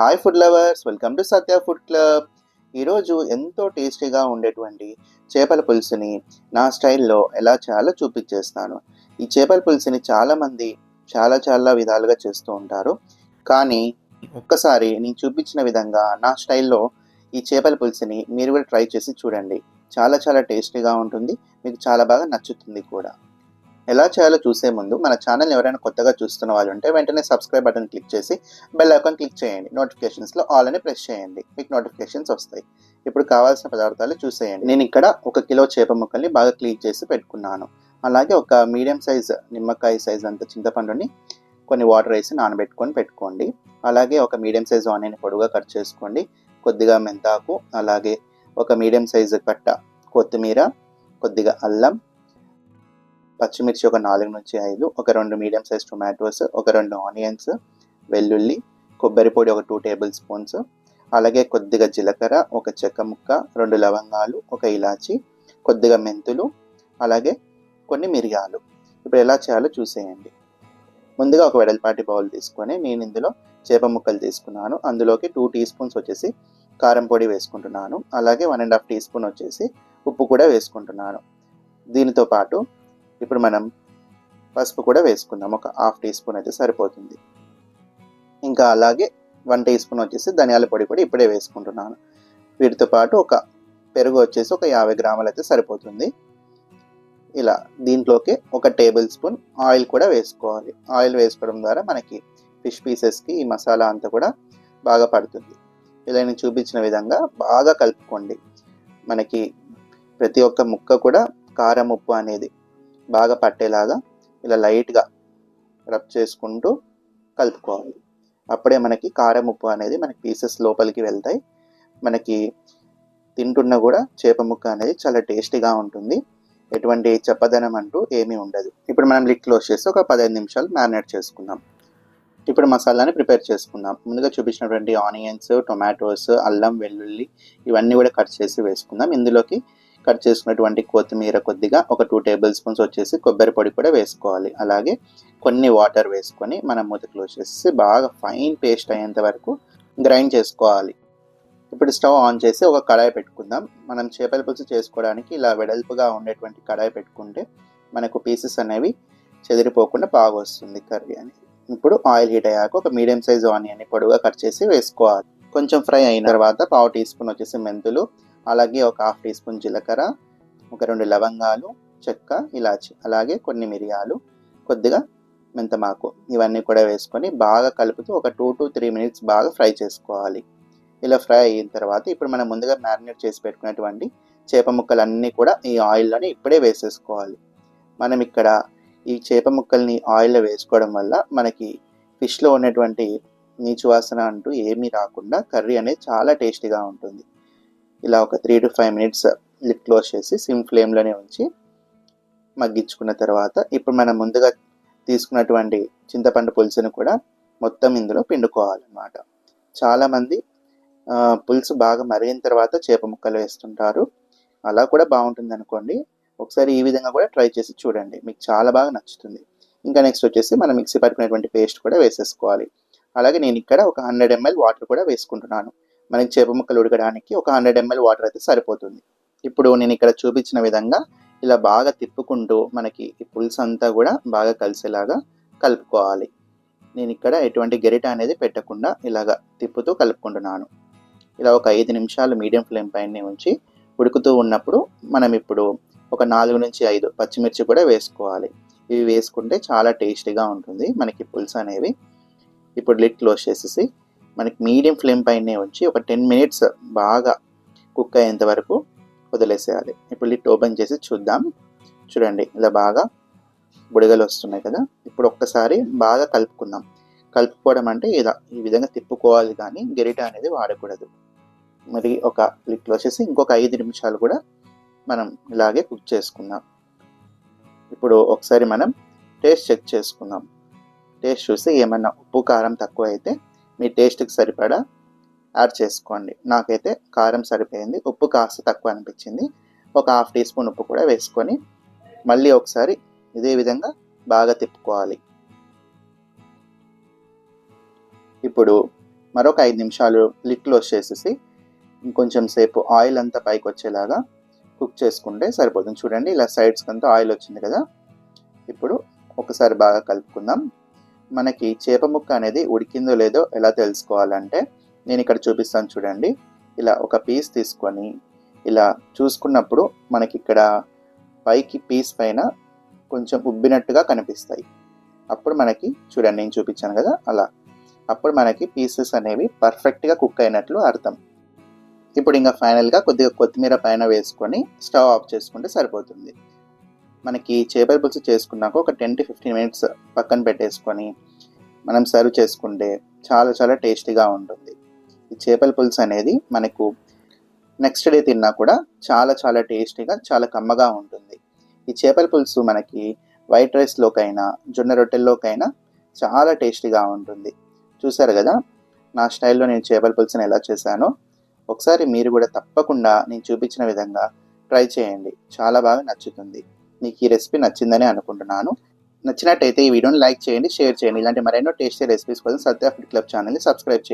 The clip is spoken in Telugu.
Hi food lovers welcome to Satya food club ఈరోజు ఎంతో టేస్టీగా ఉండేటువంటి చేపల పులుసుని నా స్టైల్లో ఎలా చేయాలో చూపించేస్తాను. ఈ చేపల పులుసుని చాలామంది చాలా చాలా విధాలుగా చేస్తూ ఉంటారు. కానీ ఒక్కసారి నేను చూపించిన విధంగా నా స్టైల్లో ఈ చేపల పులుసుని మీరు కూడా ట్రై చేసి చూడండి. చాలా చాలా టేస్టీగా ఉంటుంది. మీకు చాలా బాగా నచ్చుతుంది కూడా. ఎలా చేయాలో చూసే ముందు మన ఛానల్ ఎవరైనా కొత్తగా చూస్తున్న వాళ్ళు ఉంటే వెంటనే సబ్స్క్రైబ్ బటన్ క్లిక్ చేసి బెల్ ఐకాన్ క్లిక్ చేయండి. నోటిఫికేషన్స్లో ఆల్ అని ప్రెస్ చేయండి. మీకు నోటిఫికేషన్స్ వస్తాయి. ఇప్పుడు కావాల్సిన పదార్థాలు చూసేయండి. నేను ఇక్కడ ఒక కిలో చేప ముక్కల్ని బాగా క్లీన్ చేసి పెట్టుకున్నాను. అలాగే ఒక మీడియం సైజ్ నిమ్మకాయ సైజ్ అంత చింతపండుని కొన్ని వాటర్ వేసి నానబెట్టుకొని పెట్టుకోండి. అలాగే ఒక మీడియం సైజ్ ఆనియన్ పొడుగా కట్ చేసుకోండి. కొద్దిగా మెంతాకు అలాగే ఒక మీడియం సైజు కట్ట కొత్తిమీర కొద్దిగా అల్లం పచ్చిమిర్చి ఒక నాలుగు నుంచి ఐదు ఒక రెండు మీడియం సైజ్ టొమాటోస్ ఒక రెండు ఆనియన్స్ వెల్లుల్లి కొబ్బరి పొడి ఒక టూ టేబుల్ స్పూన్స్ అలాగే కొద్దిగా జీలకర్ర ఒక చెక్క ముక్క రెండు లవంగాలు ఒక ఇలాచి కొద్దిగా మెంతులు అలాగే కొన్ని మిరియాలు. ఇప్పుడు ఎలా చేయాలో చూసేయండి. ముందుగా ఒక వెడల్పాటి బౌల్ తీసుకొని నేను ఇందులో చేప ముక్కలు తీసుకున్నాను. అందులోకి టూ టీ స్పూన్స్ వచ్చేసి కారం పొడి వేసుకుంటున్నాను. అలాగే one and half teaspoon వచ్చేసి ఉప్పు కూడా వేసుకుంటున్నాను. దీనితో పాటు ఇప్పుడు మనం పసుపు కూడా వేసుకుందాం. ఒక హాఫ్ టీ స్పూన్ అయితే సరిపోతుంది. ఇంకా అలాగే వన్ టీ స్పూన్ వచ్చేసి ధనియాల పొడి కూడా ఇప్పుడే వేసుకుంటున్నాను. వీటితో పాటు ఒక పెరుగు వచ్చేసి ఒక యాభై గ్రాములు అయితే సరిపోతుంది. ఇలా దీంట్లోకి ఒక టేబుల్ స్పూన్ ఆయిల్ కూడా వేసుకోవాలి. ఆయిల్ వేసుకోవడం ద్వారా మనకి ఫిష్ పీసెస్కి ఈ మసాలా అంతా కూడా బాగా పడుతుంది. ఇలా నేను చూపించిన విధంగా బాగా కలుపుకోండి. మనకి ప్రతి ఒక్క ముక్క కూడా కారం ఉప్పు అనేది బాగా పట్టేలాగా ఇలా లైట్గా రబ్ చేసుకుంటూ కలుపుకోవాలి. అప్పుడే మనకి కారం ఉప్పు అనేది మనకి పీసెస్ లోపలికి వెళ్తాయి. మనకి తింటున్నా కూడా చేప ముక్క అనేది చాలా టేస్టీగా ఉంటుంది. ఎటువంటి చప్పదనం అంటూ ఏమీ ఉండదు. ఇప్పుడు మనం లిట్ క్లోజ్ చేసి ఒక పదిహేను నిమిషాలు మ్యారినేట్ చేసుకుందాం. ఇప్పుడు మసాలాని ప్రిపేర్ చేసుకుందాం. ముందుగా చూపించినటువంటి ఆనియన్స్ టొమాటోస్ అల్లం వెల్లుల్లి ఇవన్నీ కూడా కట్ చేసి వేసుకుందాం. ఇందులోకి కట్ చేసుకున్నటువంటి కొత్తిమీర కొద్దిగా ఒక టూ టేబుల్ స్పూన్స్ వచ్చేసి కొబ్బరి పొడి కూడా వేసుకోవాలి. అలాగే కొన్ని వాటర్ వేసుకొని మనం మూత క్లోజ్ చేసి బాగా ఫైన్ పేస్ట్ అయ్యేంత వరకు గ్రైండ్ చేసుకోవాలి. ఇప్పుడు స్టవ్ ఆన్ చేసి ఒక కడాయి పెట్టుకుందాం. మనం చేపల పులుసు చేసుకోవడానికి ఇలా వెడల్పుగా ఉండేటువంటి కడాయి పెట్టుకుంటే మనకు పీసెస్ అనేవి చెదిరిపోకుండా బాగా వస్తుంది కర్రీ అని. ఇప్పుడు ఆయిల్ హీట్ అయ్యాక ఒక మీడియం సైజ్ ఆనియన్ పొడుగా కట్ చేసి వేసుకోవాలి. కొంచెం ఫ్రై అయిన తర్వాత పావు టీ స్పూన్ వచ్చేసి మెంతులు అలాగే ఒక హాఫ్ టీ స్పూన్ జీలకర్ర ఒక రెండు లవంగాలు చెక్క ఇలాచి అలాగే కొన్ని మిరియాలు కొద్దిగా మెంతమాకు ఇవన్నీ కూడా వేసుకొని బాగా కలుపుతూ ఒక టూ టు త్రీ మినిట్స్ బాగా ఫ్రై చేసుకోవాలి. ఇలా ఫ్రై అయిన తర్వాత ఇప్పుడు మనం ముందుగా మ్యారినేట్ చేసి పెట్టుకున్నటువంటి చేప ముక్కలన్నీ కూడా ఈ ఆయిల్లోనే ఇప్పుడే వేసేసుకోవాలి. మనం ఇక్కడ ఈ చేప ముక్కల్ని ఆయిల్లో వేసుకోవడం వల్ల మనకి ఫిష్లో ఉన్నటువంటి నీచు వాసన అంటూ ఏమీ రాకుండా కర్రీ అనేది చాలా టేస్టీగా ఉంటుంది. ఇలా ఒక three to five minutes lid close చేసి సిమ్ ఫ్లేమ్లోనే ఉంచి మగ్గించుకున్న తర్వాత ఇప్పుడు మనం ముందుగా తీసుకున్నటువంటి చింతపండు పులుసును కూడా మొత్తం ఇందులో పిండుకోవాలన్నమాట. చాలామంది పులుసు బాగా మరిగిన తర్వాత చేప ముక్కలు వేస్తుంటారు. అలా కూడా బాగుంటుంది అనుకోండి ఒకసారి ఈ విధంగా కూడా ట్రై చేసి చూడండి. మీకు చాలా బాగా నచ్చుతుంది. ఇంకా నెక్స్ట్ వచ్చేసి మనం మిక్సీ పట్టుకునేటువంటి పేస్ట్ కూడా వేసేసుకోవాలి. అలాగే నేను ఇక్కడ ఒక హండ్రెడ్ ఎంఎల్ వాటర్ కూడా వేసుకుంటున్నాను. మనకి చేప ముక్కలు ఉడకడానికి ఒక హండ్రెడ్ ఎంఎల్ వాటర్ అయితే సరిపోతుంది. ఇప్పుడు నేను ఇక్కడ చూపించిన విధంగా ఇలా బాగా తిప్పుకుంటూ మనకి ఈ పులుసు అంతా కూడా బాగా కలిసేలాగా కలుపుకోవాలి. నేను ఇక్కడ ఎటువంటి గరిట అనేది పెట్టకుండా ఇలాగా తిప్పుతూ కలుపుకుంటున్నాను. ఇలా ఒక ఐదు నిమిషాలు మీడియం ఫ్లేమ్ పైన ఉంచి ఉడుకుతూ ఉన్నప్పుడు మనం ఇప్పుడు ఒక నాలుగు నుంచి ఐదు పచ్చిమిర్చి కూడా వేసుకోవాలి. ఇవి వేసుకుంటే చాలా టేస్టీగా ఉంటుంది మనకి పులుసు అనేవి. ఇప్పుడు లిట్ క్లోజ్ చేసేసి మనకి మీడియం ఫ్లేమ్ పైనే ఉంచి ఒక టెన్ మినిట్స్ బాగా కుక్ అయ్యేంత వరకు వదిలేసేయాలి. ఇప్పుడు లిట్ ఓపెన్ చేసి చూద్దాం. చూడండి ఇలా బాగా బుడగలు వస్తున్నాయి కదా. ఇప్పుడు ఒక్కసారి బాగా కలుపుకుందాం. కలుపుకోవడం అంటే ఇలా ఈ విధంగా తిప్పుకోవాలి కానీ గెరిట అనేది వాడకూడదు. మరి ఒక లిట్లో వచ్చేసి ఇంకొక ఐదు నిమిషాలు కూడా మనం ఇలాగే కుక్ చేసుకుందాం. ఇప్పుడు ఒకసారి మనం టేస్ట్ చెక్ చేసుకుందాం. టేస్ట్ చూసి ఏమన్నా ఉప్పు కారం తక్కువ అయితే మీ టేస్ట్కి సరిపడా యాడ్ చేసుకోండి. నాకైతే కారం సరిపోయింది. ఉప్పు కాస్త తక్కువ అనిపించింది. ఒక హాఫ్ టీ స్పూన్ ఉప్పు కూడా వేసుకొని మళ్ళీ ఒకసారి ఇదే విధంగా బాగా తిప్పుకోవాలి. ఇప్పుడు మరొక ఐదు నిమిషాలు లిట్ క్లోజ్ చేసేసి ఇంకొంచెం సేపు ఆయిల్ అంతా పైకి వచ్చేలాగా కుక్ చేసుకుంటే సరిపోతుంది. చూడండి ఇలా సైడ్స్కి అంతా ఆయిల్ వచ్చింది కదా. ఇప్పుడు ఒకసారి బాగా కలుపుకుందాం. మనకి చేప ముక్క అనేది ఉడికిందో లేదో ఎలా తెలుసుకోవాలంటే నేను ఇక్కడ చూపిస్తాను చూడండి. ఇలా ఒక పీస్ తీసుకొని ఇలా చూసుకున్నప్పుడు మనకి ఇక్కడ పైకి పీస్ పైన కొంచెం ఉబ్బినట్టుగా కనిపిస్తాయి. అప్పుడు మనకి చూడండి నేను చూపించాను కదా అలా. అప్పుడు మనకి పీసెస్ అనేవి పర్ఫెక్ట్గా కుక్ అయినట్లు అర్థం. ఇప్పుడు ఇంకా ఫైనల్గా కొద్దిగా కొత్తిమీర పైన వేసుకొని స్టవ్ ఆఫ్ చేసుకుంటే సరిపోతుంది. మనకి చేపల పులుసు చేసుకున్నాక ఒక టెన్ టు ఫిఫ్టీన్ మినిట్స్ పక్కన పెట్టేసుకొని మనం సర్వ్ చేసుకుంటే చాలా చాలా టేస్టీగా ఉంటుంది. ఈ చేపల పులుసు అనేది మనకు నెక్స్ట్ డే తిన్నా కూడా చాలా చాలా టేస్టీగా చాలా కమ్మగా ఉంటుంది. ఈ చేపల పులుసు మనకి వైట్ రైస్లోకైనా జొన్న రొట్టెల్లోకైనా చాలా టేస్టీగా ఉంటుంది. చూసారు కదా? నా స్టైల్లో నేను చేపల పులుసుని ఎలా చేశానో ఒకసారి మీరు కూడా తప్పకుండా నేను చూపించిన విధంగా ట్రై చేయండి. చాలా బాగా నచ్చుతుంది. మీకు ఈ రెసిపీ నచ్చిందని అనుకుంటున్నాను. నచ్చినట్టయితే ఈ వీడియోని లైక్ చేయండి షేర్ చేయండి. ఇలాంటి మరెన్నో టేస్టీ రెసిపీస్ కోసం సత్య ఫుడ్ క్లబ్ ఛానల్ని సబ్స్క్రైబ్ చేయండి.